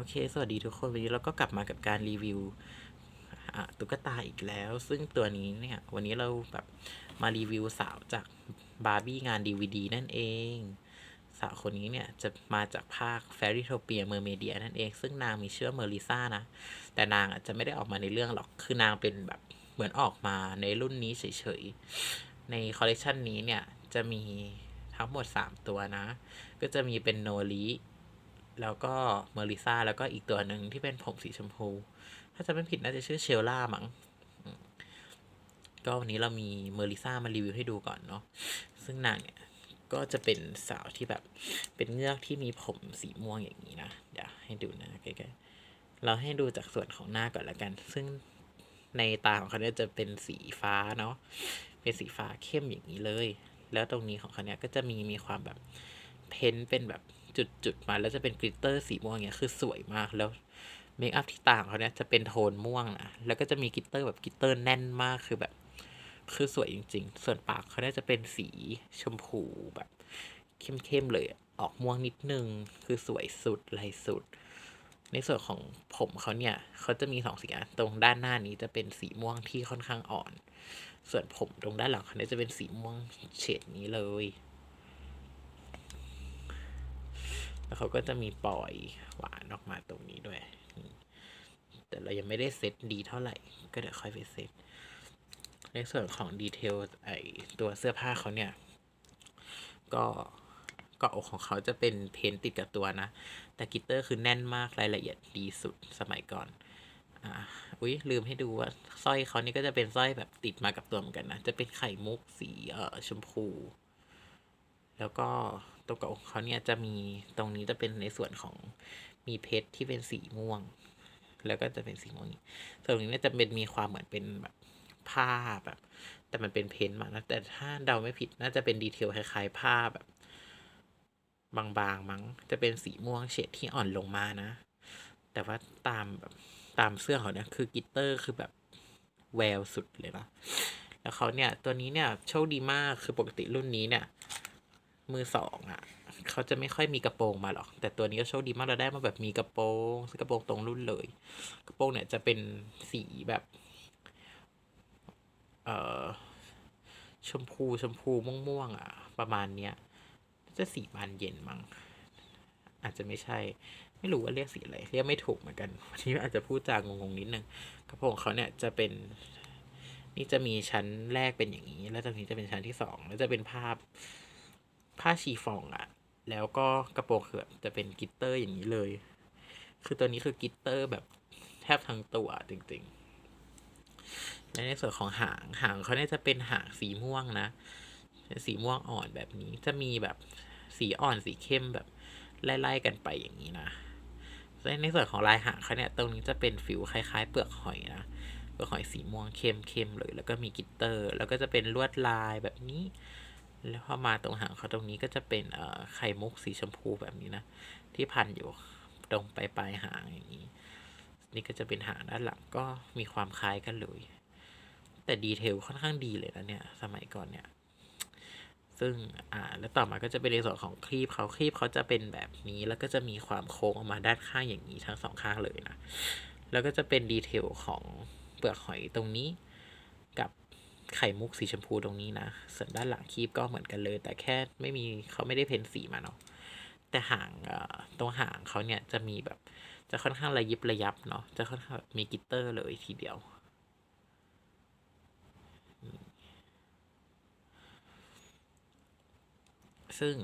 โอเค สวัสดีทุกคน วันนี้เราก็กลับมากับการรีวิวตุ๊กตาอีกแล้ว ซึ่งตัวนี้เนี่ย วันนี้เราแบบมารีวิวสาวจากบาร์บี้งาน DVD นั่นเอง สาวคนนี้เนี่ย จะมาจากภาค Fairytopia Mermaidia นั่นเอง ซึ่งนางมีชื่อเมอริซ่านะ แต่นางอะจะไม่ได้ออกมาในเรื่องหรอก คือนางเป็นแบบเหมือนออกมาในรุ่นนี้เฉยๆ ในคอลเลกชันนี้เนี่ย จะมีทั้งหมด 3 ตัวนะ ก็จะมีเป็นโนริ แล้วก็เมอริซ่าแล้วก็อีกตัวหนึ่งที่เป็นผมสีชมพู ถ้าจะไม่ผิดน่าจะชื่อเชลล่ามั้งก็วันนี้เรามีเมอริซ่ามารีวิวให้ดูก่อนเนาะซึ่งนางเนี่ยก็จะเป็นสาวที่แบบเป็นเงือกที่มีผมสีม่วงอย่างนี้นะ เดี๋ยวให้ดูนะใกล้ๆเราให้ดูจากส่วนของหน้าก่อนละกัน ซึ่งในตาของเขาเนี่ยจะเป็นสีฟ้าเนาะเป็นสีฟ้าเข้มอย่างนี้เลย แล้วตรงนี้ของเขาเนี่ยก็จะมีมีความแบบเพ้นเป็นแบบ จุดๆมาแล้วจะเป็นกลิตเตอร์สีม่วงเนี่ยคือสวยมากแล้วเมคอัพที่ต่างเขาเนี่ยจะเป็นโทนม่วงนะแล้วก็จะมีกลิตเตอร์แบบกลิตเตอร์แน่นมากคือแบบ คือสวยจริง ๆ ส่วนปากเขาเนี่ยจะเป็นสีชมพูแบบเข้มๆเลยออกม่วงนิดนึง คือสวยสุดลายสุด ในส่วนของผมเขาเนี่ยเขาจะมีสองสีอะตรงด้านหน้านี้จะเป็นสีม่วงที่ค่อนข้างอ่อน ส่วนผมตรงด้านหลังเขาเนี่ยจะเป็นสีม่วงเฉดนี้เลย แล้วเขาก็จะมีปล่อยหวานออกมาตรงนี้ด้วย แต่เรายังไม่ได้เซตดีเท่าไหร่ ก็เดี๋ยวค่อยไปเซต ในส่วนของดีเทลไอตัวเสื้อผ้าเขาเนี่ย ก็เกาะอกของเขาจะเป็นเพนติดกับตัวนะ แต่กิตเตอร์คือแน่นมากรายละเอียดดีสุดสมัยก่อน อ่า อุ้ยลืมให้ดูว่าสร้อยเขานี่ก็จะเป็นสร้อยแบบติดมากับตัวเหมือนกันนะ จะเป็นไข่มุกสีเอ่อชมพู แล้วก็ ตรงเกาะอกเขาเนี่ยจะมีตรงนี้จะเป็นในส่วนของมีเพชรที่เป็นสีม่วง แล้วก็จะเป็นสีม่วงนี้ส่วนตรงนี้เนี่ยจะเป็นมีความเหมือนเป็นแบบผ้าแบบ แต่มันเป็นเพ้นท์มานะแต่ถ้าเดาไม่ผิดน่าจะเป็นดีเทลคล้ายๆผ้าแบบ บางๆมั้ง จะเป็นสีม่วงเฉดที่อ่อนลงมานะ แต่ว่าตามแบบตามเสื้อเขาเนี่ยคือกิตเตอร์คือแบบแววสุดเลยนะแล้วเขาเนี่ยตัวนี้เนี่ยโชคดีมากคือปกติรุ่นนี้เนี่ย มือสองอะเขาจะไม่ค่อยมีกระโปรงมาหรอก แต่ตัวนี้ก็โชคดีมากเราได้มาแบบมีกระโปรงซื้อกระโปรงตรงรุ่นเลย กระโปรงเนี่ยจะเป็นสีแบบ เอ่อชมพูชมพูม่วงๆอะ ประมาณเนี้ยน่าจะสีบานเย็นมั้งอาจจะไม่ใช่ ไม่รู้ว่าเรียกสีอะไรเรียกไม่ถูกเหมือนกันวันนี้อาจจะพูดจางงๆนิดนึงกระโปรงเขาเนี่ยจะเป็น นี่จะมีชั้นแรกเป็นอย่างนี้ แล้วตรงนี้จะเป็นชั้นที่สองแล้วจะเป็นภาพ ผ้าชีฟองอะแล้วก็กระโปรงคือจะเป็นกิตเตอร์อย่างนี้เลย คือตัวนี้คือกิตเตอร์แบบแทบทั้งตัวจริงๆและในส่วนของหางหางเขาเนี่ยจะเป็นหางสีม่วงนะสีม่วงอ่อนแบบนี้จะมีแบบสีอ่อนสีเข้มแบบไล่ๆกันไปอย่างนี้นะและในส่วนของลายหางเขาเนี่ยตรงนี้จะเป็นฟิวคล้ายๆ เปลือกหอยนะเปลือกหอยสีม่วงเข้มๆเลย แล้วก็มีกิตเตอร์ แล้วก็จะเป็นลวดลายแบบนี้ แล้วพอมาตรงหางเขาตรงนี้ก็จะเป็นเอ่อไข่มุกสีชมพูแบบนี้นะ ที่พันอยู่ตรงปลายปลายหางอย่างนี้ นี่ก็จะเป็นหางด้านหลังก็มีความคล้ายกันเลย แต่ดีเทลค่อนข้างดีเลยนะเนี่ย สมัยก่อนเนี่ย ซึ่งอ่าแล้วต่อมาก็จะเป็นในส่วนของครีบเขาครีบเขาจะเป็นแบบนี้แล้วก็จะมีความโค้งออกมาด้านข้างอย่างนี้ทั้งสองข้างเลยนะ แล้วก็จะเป็นดีเทลของเปลือกหอยตรงนี้ ไข่มุกสีชมพูตรงนี้นะ ส่วนด้านหลังคีบก็เหมือนกันเลย แต่แค่ไม่มีเขาไม่ได้เพ้นสีมาเนาะแต่หางเอ่อตรงหางเขาเนี่ยจะมีแบบ จะค่อนข้างระยิบระยับเนาะจะค่อนข้างมีกิตเตอร์เลยทีเดียวซึ่ง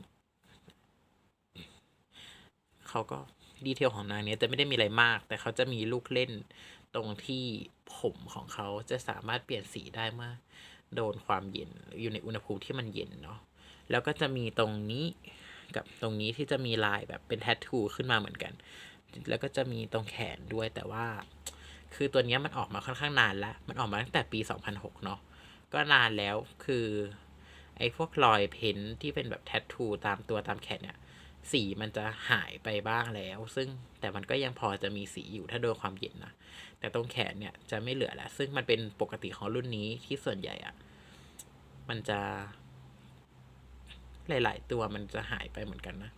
เขาก็ดีเทลของนางเนี้ยจะไม่ได้มีอะไรมาก แต่เขาจะมีลูกเล่น ตรงที่ผมของเขาจะสามารถเปลี่ยนสีได้เมื่อโดนความเย็นอยู่ในอุณหภูมิที่มันเย็นเนาะแล้วก็จะมีตรงนี้กับตรงนี้ที่จะมีลายแบบเป็นแทททูขึ้นมาเหมือนกัน แล้วก็จะมีตรงแขนด้วยแต่ว่า คือตัวนี้มันออกมาค่อนข้างนานแล้วมันออกมาตั้งแต่ปี 2006 เนาะก็นานแล้วคือไอ้พวกรอยเพ้นท์ที่เป็นแบบแทททูตามตัวตามแขนเนี่ย สีมันจะหายไปบ้างแล้ว ซึ่งแต่มันก็ยังพอจะมีสีอยู่ถ้าโดนความเย็นนะ แต่ตรงแขนเนี่ยจะไม่เหลือแล้ว ซึ่งมันเป็นปกติของรุ่นนี้ที่ส่วนใหญ่อะมันจะ หลาย ๆ ตัวมันจะหายไปเหมือนกันนะ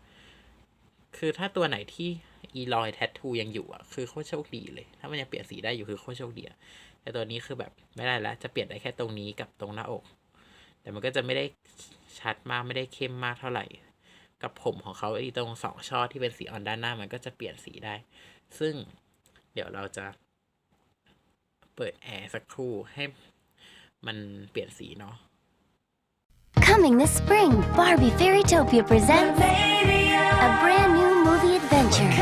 คือถ้าตัวไหนที่อีรอยแทททูยังอยู่อะ คือโคตรโชคดีเลย ถ้ามันยังเปลี่ยนสีได้อยู่คือโคตรโชคดีอะแต่ตัวนี้คือแบบไม่ได้แล้ว จะเปลี่ยนได้แค่ตรงนี้กับตรงหน้าอก แต่มันก็จะไม่ได้ชัดมากไม่ได้เข้มมากเท่าไหร่ กับผมของเขาไอ้ตรงสองช่อที่เป็นสีอ่อนด้านหน้ามันก็จะเปลี่ยนสีได้ ซึ่งเดี๋ยวเราจะ เปิดแอร์สักครู่ให้มันเปลี่ยนสีเนาะ Coming this spring, Barbie Fairytopia presents a brand new movie adventure.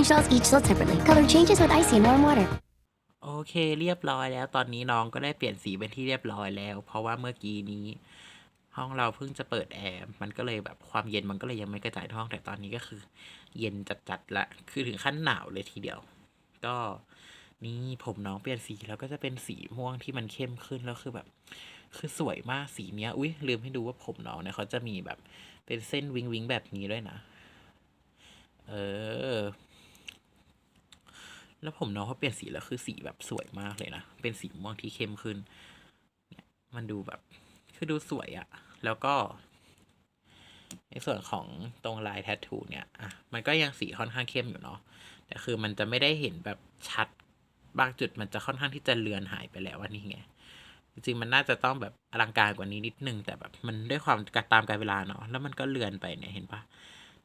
Change dolls each sold separately. Color changes with icy and warm water. โอเคเรียบร้อยแล้ว ตอนนี้น้องก็ได้เปลี่ยนสีเป็นที่เรียบร้อยแล้ว เพราะว่าเมื่อกี้นี้ ห้องเราเพิ่งจะเปิดแอร์มันก็เลยแบบความเย็นมันก็เลยยังไม่กระจายทั่วห้องแต่ตอนนี้ก็คือ เย็นจัดๆละคือถึงขั้นหนาวเลยทีเดียว ก็นี่ผมน้องเปลี่ยนสีแล้วก็จะเป็นสีม่วงที่มันเข้มขึ้นแล้วคือแบบ คือสวยมากสีเนี้ยอุ้ยลืมให้ดูว่าผมน้องเนี่ยเขาจะมีแบบเป็นเส้นวิงวิงแบบนี้ด้วยนะ เออ แล้วผมน้องเขาเปลี่ยนสีแล้วคือสีแบบสวยมากเลยนะ เป็นสีม่วงที่เข้มขึ้น เนี่ย มันดูแบบ คือดูสวยอะ แล้วก็ ในส่วนของตรงลายแทททูเนี่ย อะ มันก็ยังสีค่อนข้างเข้มอยู่เนาะ แต่คือมันจะไม่ได้เห็นแบบชัด บางจุดมันจะค่อนข้างที่จะเลือนหายไปแล้วว่านี่ไง จริงๆมันน่าจะต้องแบบอลังการกว่านี้นิดนึง แต่แบบมันด้วยความกตามกาลเวลาเนาะ แล้วมันก็เลือนไปเนี่ยเห็นปะ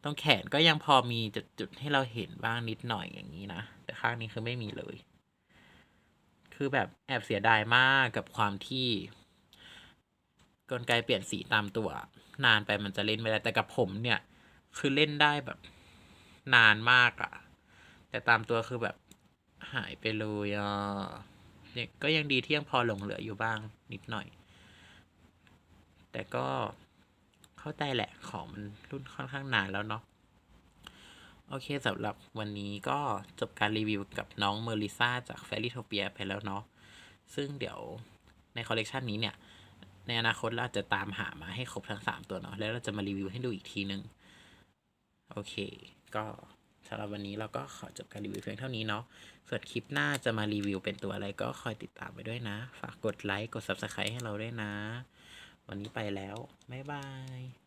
ตรงแขนก็ยังพอมีจุดๆให้เราเห็นบ้างนิดหน่อยอย่างนี้นะ แต่ข้างนี้คือไม่มีเลย คือแบบแอบเสียดายมากกับความที่กลไกเปลี่ยนสีตามตัว นานไปมันจะเล่นไม่ได้แต่กับผมเนี่ย คือเล่นได้แบบ นานมากอะแต่ตามตัวคือแบบหายไปเลยอะเนี่ยก็ยังดีที่ยังพอหลงเหลืออยู่บ้างนิดหน่อย แต่ก็ เข้าใจแหละของมันรุ่นค่อนข้างนานแล้วเนาะโอเคสำหรับวันนี้ก็จบการรีวิวกับน้องเมอริซ่าจาก f a i r y t o p i a ไปแล้วเนาะซึ่งเดี๋ยวในคอลเลกชันนี้เนี่ย ในอนาคตเราจะตามหามาให้ครบทั้ง 3 ตัวเนาะแล้วเราจะมารีวิวให้ดูอีกทีนึง โอเค ก็สำหรับวันนี้เราก็ขอจบการรีวิวเพียงเท่านี้เนาะส่วนคลิปหน้าจะมารีวิวเป็นตัวอะไรก็คอยติดตามไปด้วยนะ ฝากกดไลค์กด Subscribe ให้เราด้วยนะ วันนี้ไปแล้ว บ๊ายบาย